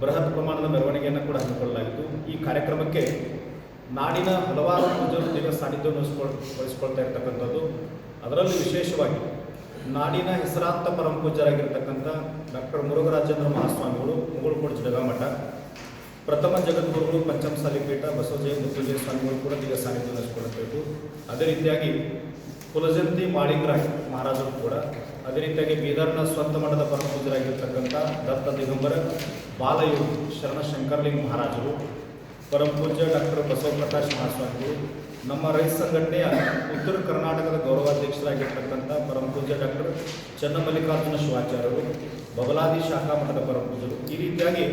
ಬೃಹತ್ ಪ್ರಮಾಣದ ಮೆರವಣಿಗೆಯನ್ನು ಕೂಡ ಹಮ್ಮಿಕೊಳ್ಳಲಾಗಿತ್ತು. ಈ ಕಾರ್ಯಕ್ರಮಕ್ಕೆ ನಾಡಿನ ಹಲವಾರು ಪೂಜರು ದಿನ ಸಾನ್ನಿಧ್ಯ ವಹಿಸ್ಕೊಳ್, ವಹಿಸ್ಕೊಳ್ತಾ ಇರ್ತಕ್ಕಂಥದ್ದು. ಅದರಲ್ಲಿ ವಿಶೇಷವಾಗಿ ನಾಡಿನ ಹೆಸರಾಂತ ಪರಮ ಪೂಜರಾಗಿರ್ತಕ್ಕಂಥ ಡಾಕ್ಟರ್ ಮುರುಘರಾಜೇಂದ್ರ ಮಹಾಸ್ವಾಮಿಗಳು ಮುಗುಳುಕೋಟ ಜಗಮಠ ಪ್ರಥಮ ಜಗದ್ಗುರುಗಳು ಪಂಚಮ ಪೀಠ ಬಸವಜಯ ಮುತ್ತುಜಯ ಸ್ವಾಮಿಗಳು ಕೂಡ ಈಗ ಸಾನ್ನಿಧ್ಯ ವಹಿಸಿಕೊಳ್ಳಬೇಕು ಅದೇ ರೀತಿಯಾಗಿ ಕುಲಜಂತಿ ಮಾಳಿಂಗರಾಯ್ ಮಹಾರಾಜರು ಕೂಡ ಅದೇ ರೀತಿಯಾಗಿ ಬೀದರ್ನ ಸ್ವಂತ ಮಠದ ಪರಮಪೂಜರಾಗಿರ್ತಕ್ಕಂಥ ದತ್ತ ದಿಗಂಬರ ಬಾಲಯೋಗಿ ಶರಣ ಶಂಕರ್ಲಿಂಗ್ ಮಹಾರಾಜರು ಪರಮಪೂಜ್ಯ ಡಾಕ್ಟರ್ ಬಸವಪ್ರಕಾಶ್ ಮಹಾಸ್ವಾಮಿಗಳು, ನಮ್ಮ ರೈತ ಸಂಘಟನೆಯ ಉತ್ತರ ಕರ್ನಾಟಕದ ಗೌರವಾಧ್ಯಕ್ಷರಾಗಿರ್ತಕ್ಕಂಥ ಪರಮಪೂಜ್ಯ ಡಾಕ್ಟರ್ ಚನ್ನಮಲ್ಲಿಕಾರ್ಜುನ ಶಿವಾಚಾರ್ಯರು ಬಬಲಾದಿ ಶಾಖಾ ಮಠದ ಪರಮಪೂಜರು ಈ ರೀತಿಯಾಗಿ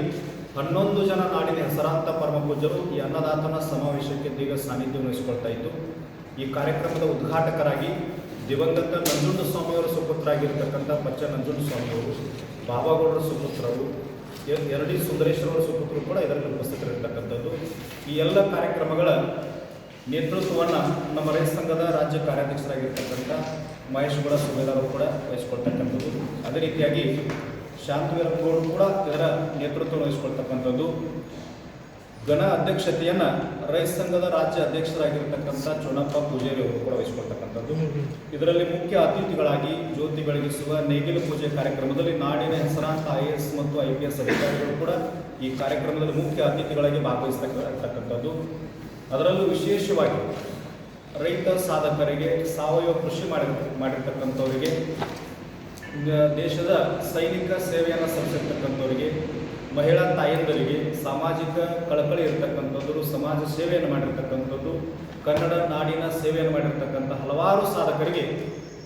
ಹನ್ನೊಂದು ಜನ ನಾಡಿನ ಹೆಸರಾಂತ ಪರಮ ಪೂಜ್ಯರು ಈ ಅನ್ನದಾತನ ಸಮಾವೇಶಕ್ಕೆ ಈಗ ಸಾನ್ನಿಧ್ಯ ವಹಿಸಿಕೊಳ್ತಾ ಇದ್ದು ಈ ಕಾರ್ಯಕ್ರಮದ ಉದ್ಘಾಟಕರಾಗಿ ದಿವಂಗತ ನಂಜುಂಡ ಸ್ವಾಮಿಯವರ ಸುಪುತ್ರರಾಗಿರ್ತಕ್ಕಂಥ ಪಚ್ಚ ನಂಜುಂಡ ಸ್ವಾಮಿಯವರು, ಬಾಬಾಗೌಡರ ಸುಪುತ್ರರು ಎರಡಿ ಸುಂದರೇಶ್ವರರ ಸುಪುತ್ರರು ಕೂಡ ಇದರಲ್ಲಿ ಉಪಸ್ಥಿತರಿರ್ತಕ್ಕಂಥದ್ದು. ಈ ಎಲ್ಲ ಕಾರ್ಯಕ್ರಮಗಳ ನೇತೃತ್ವವನ್ನು ನಮ್ಮ ರೈತ ಸಂಘದ ರಾಜ್ಯ ಕಾರ್ಯಾಧ್ಯಕ್ಷರಾಗಿರ್ತಕ್ಕಂಥ ಮಹೇಶ್ ಗೌಡ ಸುಬೇದಾರರು ಕೂಡ ವಹಿಸ್ಕೊಳ್ತಕ್ಕಂಥದ್ದು. ಅದೇ ರೀತಿಯಾಗಿ ಶಾಂತವೀರಪ್ಪಗೌಡರು ಕೂಡ ಇದರ ನೇತೃತ್ವ ವಹಿಸ್ಕೊಳ್ತಕ್ಕಂಥದ್ದು. ಗಣ ಅಧ್ಯಕ್ಷತೆಯನ್ನು ರೈತ ಸಂಘದ ರಾಜ್ಯ ಅಧ್ಯಕ್ಷರಾಗಿರ್ತಕ್ಕಂಥ ಚುನಪ್ಪ ಪೂಜಾರಿ ಅವರು ಕೂಡ ವಹಿಸಿಕೊಳ್ತಕ್ಕಂಥದ್ದು. ಇದರಲ್ಲಿ ಮುಖ್ಯ ಅತಿಥಿಗಳಾಗಿ ಜ್ಯೋತಿ ಬೆಳಗಿಸುವ ನೇಗಿಲು ಪೂಜೆ ಕಾರ್ಯಕ್ರಮದಲ್ಲಿ ನಾಡಿನ ಹೆಸರಾಂತ ಐ ಮತ್ತು ಐ ಅಧಿಕಾರಿಗಳು ಕೂಡ ಈ ಕಾರ್ಯಕ್ರಮದಲ್ಲಿ ಮುಖ್ಯ ಅತಿಥಿಗಳಾಗಿ ಭಾಗವಹಿಸ್ತಕ್ಕಂಥದ್ದು. ಅದರಲ್ಲೂ ವಿಶೇಷವಾಗಿ ರೈತ ಸಾಧಕರಿಗೆ ಸಾವಯವ ಕೃಷಿ ಮಾಡಿ ಮಾಡಿರ್ತಕ್ಕಂಥವರಿಗೆ ದೇಶದ ಸೈನಿಕ ಸೇವೆಯನ್ನು ಮಹಿಳಾ ತಾಯಂದರಿಗೆ ಸಾಮಾಜಿಕ ಕಳಕಳಿ ಇರತಕ್ಕಂಥದ್ದು, ಸಮಾಜ ಸೇವೆಯನ್ನು ಮಾಡಿರ್ತಕ್ಕಂಥದ್ದು, ಕನ್ನಡ ನಾಡಿನ ಸೇವೆಯನ್ನು ಮಾಡಿರ್ತಕ್ಕಂಥ ಹಲವಾರು ಸಾಧಕರಿಗೆ,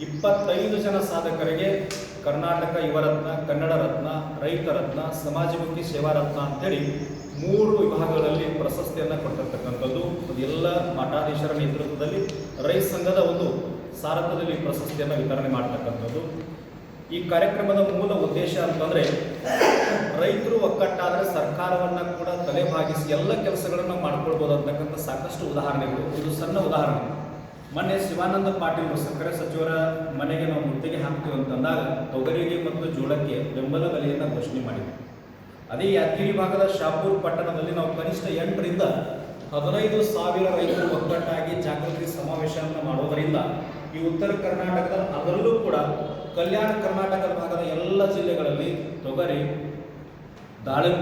ಇಪ್ಪತ್ತೈದು ಜನ ಸಾಧಕರಿಗೆ ಕರ್ನಾಟಕ ಯುವರತ್ನ, ಕನ್ನಡ ರತ್ನ, ರೈತ ರತ್ನ, ಸಮಾಜಮುಖಿ ಸೇವಾ ರತ್ನ ಅಂತೇಳಿ ಮೂರು ವಿಭಾಗಗಳಲ್ಲಿ ಪ್ರಶಸ್ತಿಯನ್ನು ಕೊಟ್ಟಿರ್ತಕ್ಕಂಥದ್ದು. ಎಲ್ಲ ಮಠಾಧೀಶರ ನೇತೃತ್ವದಲ್ಲಿ ರೈತ ಸಂಘದ ಒಂದು ಸಾರಥ್ಯದಲ್ಲಿ ಈ ಪ್ರಶಸ್ತಿಯನ್ನು ವಿತರಣೆ ಮಾಡ್ತಕ್ಕಂಥದ್ದು. ಈ ಕಾರ್ಯಕ್ರಮದ ಮೂಲ ಉದ್ದೇಶ ಅಂತಂದ್ರೆ ರೈತರು ಒಕ್ಕಟ್ಟಾದರೆ ಸರ್ಕಾರವನ್ನ ಕೂಡ ತಲೆಭಾಗಿಸಿ ಎಲ್ಲ ಕೆಲಸಗಳನ್ನು ಮಾಡ್ಕೊಳ್ಬೋದು ಅಂತಕ್ಕಂಥ ಸಾಕಷ್ಟು ಉದಾಹರಣೆಗಳು. ಇದು ಸಣ್ಣ ಉದಾಹರಣೆ. ಮೊನ್ನೆ ಶಿವಾನಂದ ಪಾಟೀಲ್ ಸಕ್ಕರೆ ಸಚಿವರ ಮನೆಗೆ ನಾವು ಮುತ್ತಿಗೆ ಹಾಕ್ತೀವಿ ಅಂತಂದಾಗ ತೊಗರಿಗೆ ಮತ್ತು ಜೋಳಕ್ಕೆ ಬೆಂಬಲ ಬೆಲೆಯನ್ನು ಘೋಷಣೆ ಮಾಡಿದ್ವಿ ಅದೇ ಯಾದಗಿರಿ ಭಾಗದ ಶಾಪೂರ್ ಪಟ್ಟಣದಲ್ಲಿ ನಾವು ಕನಿಷ್ಠ ಎಂಟರಿಂದ ಹದಿನೈದು ಸಾವಿರ ರೈತರು ಒಗ್ಗಟ್ಟಾಗಿ ಜಾಗೃತಿ ಸಮಾವೇಶವನ್ನು ಮಾಡೋದರಿಂದ ಈ ಉತ್ತರ ಕರ್ನಾಟಕದ ಅದರಲ್ಲೂ ಕೂಡ ಕಲ್ಯಾಣ ಕರ್ನಾಟಕದ ಭಾಗದ ಎಲ್ಲ ಜಿಲ್ಲೆಗಳಲ್ಲಿ ತೊಗರಿ ದಾಳಿಂಬೆ